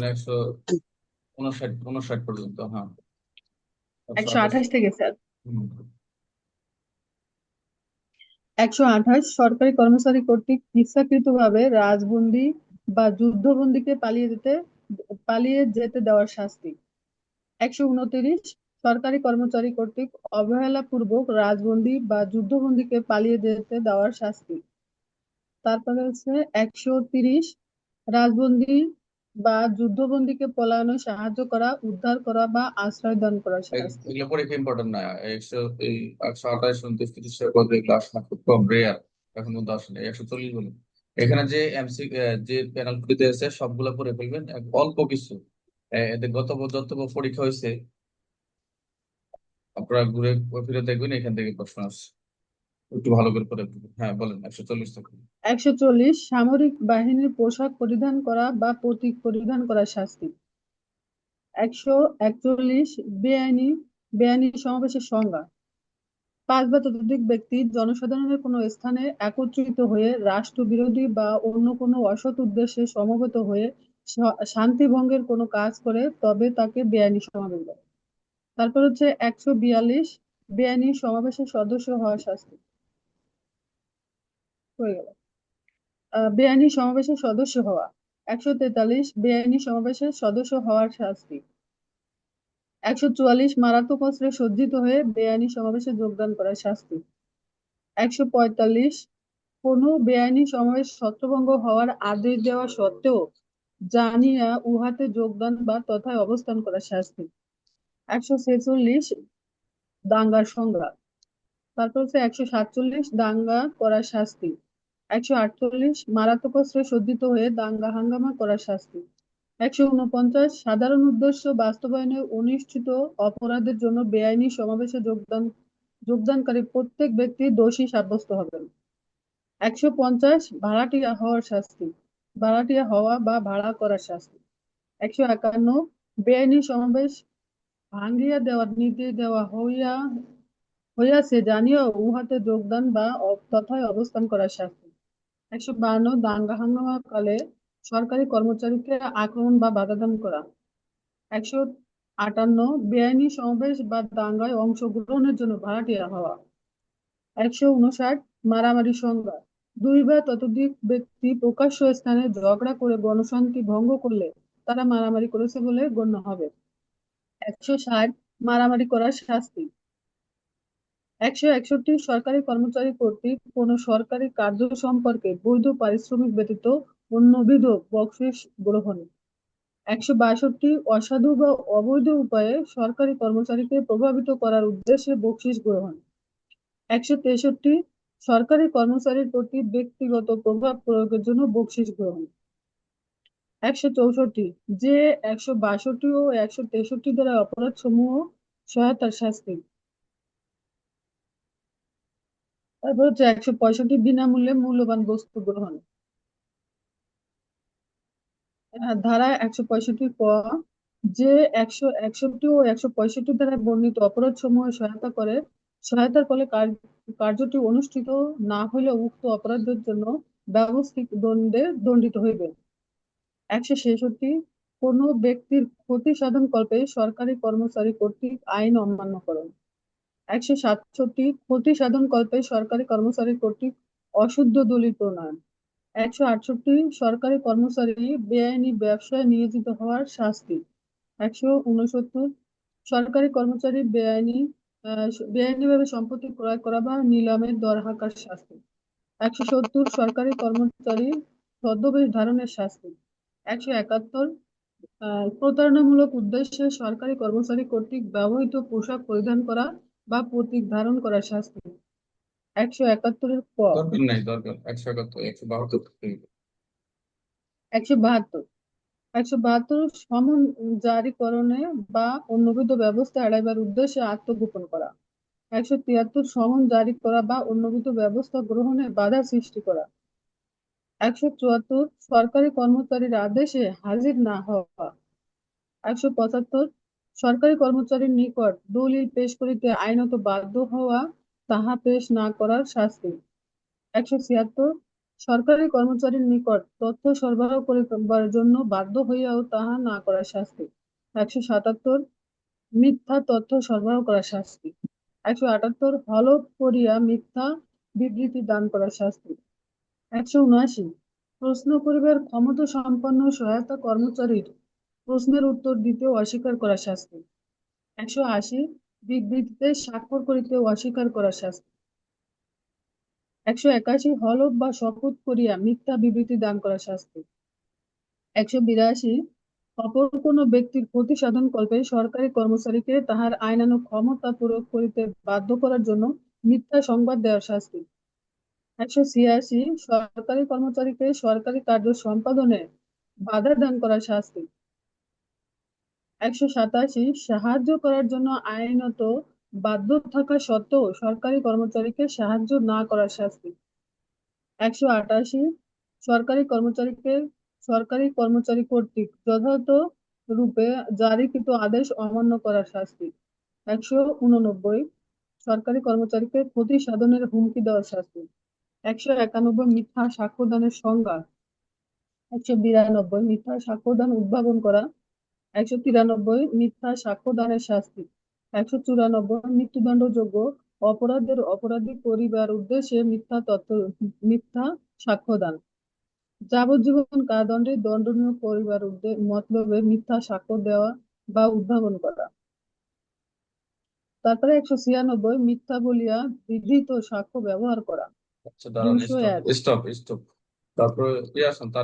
এখানে একশো উনষাট উনষাট পর্যন্ত হ্যাঁ। একশো আঠাশ থেকে স্যার। একশো আঠাশ সরকারি কর্মচারী কর্তৃক ইচ্ছাকৃতভাবে রাজবন্দী বা যুদ্ধবন্দীকে পালিয়ে যেতে পালিয়ে যেতে দেওয়ার শাস্তি। একশো উনত্রিশ সরকারি কর্মচারী কর্তৃক অবহেলাপূর্বক রাজবন্দী বা যুদ্ধবন্দীকে পালিয়ে যেতে দেওয়ার শাস্তি। তারপরে হচ্ছে একশো তিরিশ রাজবন্দী বা যুদ্ধবন্দীকে পলায়নে সাহায্য করা উদ্ধার করা বা আশ্রয় দান করা এই- শাস্তি। এগুলো পরীক্ষা ইম্পর্টেন্ট না একশো এই একশো আঠাশ উনত্রিশ তিরিশ পদ এগুলো আসে না খুব কম রেয়ার এখন মধ্যে আসে না একশো চল্লিশ বলুন এখানে যে এমসি যে পেনাল্টি দিয়েছে সবগুলো পড়ে ফেলবেন অল্প কিছু। এ- এদের গত যত পরীক্ষা হয়েছে। আপনারা ঘুরে ফিরে দেখবেন এখান থেকে প্রশ্ন আসছে। একটু ভালো করে পড়ে হ্যাঁ বলেন, একশো চল্লিশ একশো চল্লিশ, সামরিক বাহিনীর পোশাক পরিধান করা বা প্রতীক পরিধান করার শাস্তি। একশো একচল্লিশ, বেআইনি বেআইনি সমাবেশের সংজ্ঞা। পাঁচ বা ততোধিক ব্যক্তি জনসাধারণের কোনো স্থানে একত্রিত হয়ে রাষ্ট্রবিরোধী বা অন্য কোনো অসৎ উদ্দেশ্যে সমবেত হয়ে শান্তি ভঙ্গের কোনো কাজ করে, তবে তাকে বেআইনি সমাবেশ বলে। তারপর হচ্ছে একশো বিয়াল্লিশ, বেআইনি সমাবেশের সদস্য হওয়ার শাস্তি। হয়ে গেল। বেআইনি সমাবেশের সদস্য হওয়া। একশো তেতাল্লিশ বেআইনি সমাবেশের সদস্য হওয়ার শাস্তি। একশো চুয়াল্লিশ মারাত্মক অস্ত্রে সজ্জিত হয়ে বেআইনি সমাবেশে যোগদান করার শাস্তি। একশো পঁয়তাল্লিশ কোনো বেআইনি সমাবেশ ছত্রভঙ্গ হওয়ার আদেশ দেওয়া সত্ত্বেও জানিয়া উহাতে যোগদান বা তথায় অবস্থান করার শাস্তি। একশো ছেচল্লিশ দাঙ্গার সংজ্ঞা তারপর হচ্ছে একশো সাতচল্লিশ দাঙ্গা করার শাস্তি। একশো আটচল্লিশ মারাত্মক অস্ত্রে সজ্জিত হয়ে দাঙ্গা হাঙ্গামা করার শাস্তি। একশো উনপঞ্চাশ সাধারণ উদ্দেশ্য বাস্তবায়নে অনুষ্ঠিত অপরাধের জন্য বেআইনি সমাবেশে যোগদান, যোগদানকারী প্রত্যেক ব্যক্তি দোষী সাব্যস্ত হবেন। একশো পঞ্চাশ ভাড়াটিয়া হওয়ার শাস্তি। ভাড়াটিয়া হওয়া বা ভাড়া করার শাস্তি। একশো একান্ন বেআইনি সমাবেশ ভাঙ্গিয়া দেওয়ার নির্দেশ দেওয়া হইয়া, হইয়াছে জানিয়া উহাতে যোগদান বা তথায় অবস্থান করার শাস্তি। একশো বান্ন দাঙ্গা হাঙ্গামা কালে সরকারি কর্মচারীকে আক্রমণ বা বাধাদান করা। একশো আটান্ন বেআইনি সমাবেশ বা দাঙ্গায় অংশগ্রহণের জন্য ভাড়াটিয়া হওয়া। একশো উনষাট মারামারি সংজ্ঞা দুই বা ততোধিক ব্যক্তি প্রকাশ্য স্থানে ঝগড়া করে গণশান্তি ভঙ্গ করলে তারা মারামারি করেছে বলে গণ্য হবে। একশো ষাট মারামারি করার শাস্তি। একশো একষট্টি সরকারি কর্মচারী কর্তৃক কোনো সরকারি কার্য সম্পর্কে বৈধ পারিশ্রমিক ব্যতীত অন্যবিধ বকশিস গ্রহণ। একশো বাষট্টি অসাধু বা অবৈধ উপায়ে সরকারি কর্মচারীকে প্রভাবিত করার উদ্দেশ্যে বকশিস গ্রহণ। একশো তেষট্টি সরকারি কর্মচারীর প্রতি ব্যক্তিগত প্রভাব প্রয়োগের জন্য বকশিস গ্রহণ। একশো চৌষট্টি যে একশো বাষট্টি ও একশো তেষট্টি দ্বারা অপরাধ সমূহ সহায়তার শাস্তি। তারপর হচ্ছে একশো পঁয়ষট্টি বিনামূল্যে মূল্যবান বস্তু গ্রহণ। আহ, ধারা একশো পঁয়ষট্টি ক যে একশো একষট্টি ও একশো পঁয়ষট্টি দ্বারা বর্ণিত অপরাধ সমূহ সহায়তা করে সহায়তার ফলে কার- কার্যটি অনুষ্ঠিত না হইলে উক্ত অপরাধের জন্য ব্যবস্থিত দণ্ডে দণ্ডিত হইবে। একশো ছেষট্টি কোনো ব্যক্তির ক্ষতি সাধন কল্পে সরকারি কর্মচারী কর্তৃক আইন অমান্যকরণ একশো সাতষট্টি ক্ষতি সাধন কল্পে সরকারি কর্মচারী কর্তৃক অশুদ্ধ দলিল প্রণয়ন। একশো আটষট্টি সরকারি কর্মচারী বেআইনি ব্যবসায় নিয়োজিত হওয়ার শাস্তি। একশো উনসত্তর সরকারি কর্মচারী বেআইনি বেআইনিভাবে সম্পত্তি ক্রয় করা বা নিলামের দর হাঁকার শাস্তি। একশো সত্তর সরকারি কর্মচারী ছদ্মবেশ ধারণের শাস্তি। একশো একাত্তর প্রতারণামূলক উদ্দেশ্যে সরকারি কর্মচারী কর্তৃক ব্যবহৃত পোশাক পরিধান করা বা প্রতীক ধারণ করার শাস্তি একশো একাত্তরের ক দরকার নাই দরকার। একশো একাত্তর একশো বাহাত্তর। একশো বাহাত্তর। একশো বাহাত্তর সমন জারিকরণে বা অন্যবিধ ব্যবস্থা এড়াইবার উদ্দেশ্যে আত্মগোপন করা। একশো তিয়াত্তর সমন জারি করা বা অন্যবিধ ব্যবস্থা গ্রহণে বাধা সৃষ্টি করা। একশো চুয়াত্তর সরকারি কর্মচারীর আদেশে হাজির না হওয়া। একশো পঁচাত্তর সরকারি কর্মচারীর নিকট দলিল পেশ করিতে আইনত বাধ্য হওয়া তাহা পেশ না করার শাস্তি। একশো ছিয়াত্তর, সরকারি কর্মচারীর নিকট তথ্য সরবরাহ করিবার জন্য বাধ্য হইয়াও তাহা না করার শাস্তি। একশো সাতাত্তর, মিথ্যা তথ্য সরবরাহ করার শাস্তি। একশো আটাত্তর, হলফ করিয়া মিথ্যা বিবৃতি দান করার শাস্তি। একশো উনআশি, প্রশ্ন করিবার ক্ষমতা সম্পন্ন সহায়তা কর্মচারীর প্রশ্নের উত্তর দিতে অস্বীকার করা শাস্তি। একশো আশি বিবৃতিতে স্বাক্ষর করিতে অস্বীকার করা শাস্তি। একশো একাশি হলফ বা শপথ করিয়া মিথ্যা বিবৃতি দান করার শাস্তি। একশো বিরাশি অপর কোন ব্যক্তির ক্ষতি সাধন কল্পে সরকারি কর্মচারীকে তাহার আইনানু ক্ষমতা প্রয়োগ করিতে বাধ্য করার জন্য মিথ্যা সংবাদ দেওয়ার শাস্তি। একশো ছিয়াশি সরকারি কর্মচারীকে সরকারি কার্য সম্পাদনে বাধা দান করার শাস্তি। একশো সাতাশি, সাহায্য করার জন্য আইনত বাধ্য থাকা সত্ত্বেও সরকারি কর্মচারীকে সাহায্য না করার শাস্তি। একশো আটাশি, সরকারি কর্মচারীকে সরকারি কর্মচারী কর্তৃক যথাযথ রূপে জারিকৃত আদেশ অমান্য করার শাস্তি। একশো উননব্বই, সরকারি কর্মচারীকে ক্ষতি সাধনের হুমকি দেওয়ার শাস্তি। একশো একানব্বই, মিথ্যা সাক্ষ্যদানের সংজ্ঞা। একশো বিরানব্বই, মিথ্যা সাক্ষ্যদান উদ্ভাবন করা। একশো তিরানব্বই মিথ্যা সাক্ষ্য সাক্ষ্যদানের শাস্তি একশো চুরানব্বই মৃত্যুদণ্ডযোগ্য অপরাধের অপরাধী করিবার উদ্দেশ্যে মিথ্যা তথ্য মিথ্যা সাক্ষ্যদান যাবজ্জীবন কারাদণ্ডে দণ্ডনীয় করিবার উদ্দেশ্যে মতলবে মিথ্যা সাক্ষ্য দেওয়া বা উদ্ভাবন করা। তারপরে একশো ছিয়ানব্বই মিথ্যা বলিয়া বিধৃত সাক্ষ্য ব্যবহার করা। আচ্ছা তারপরে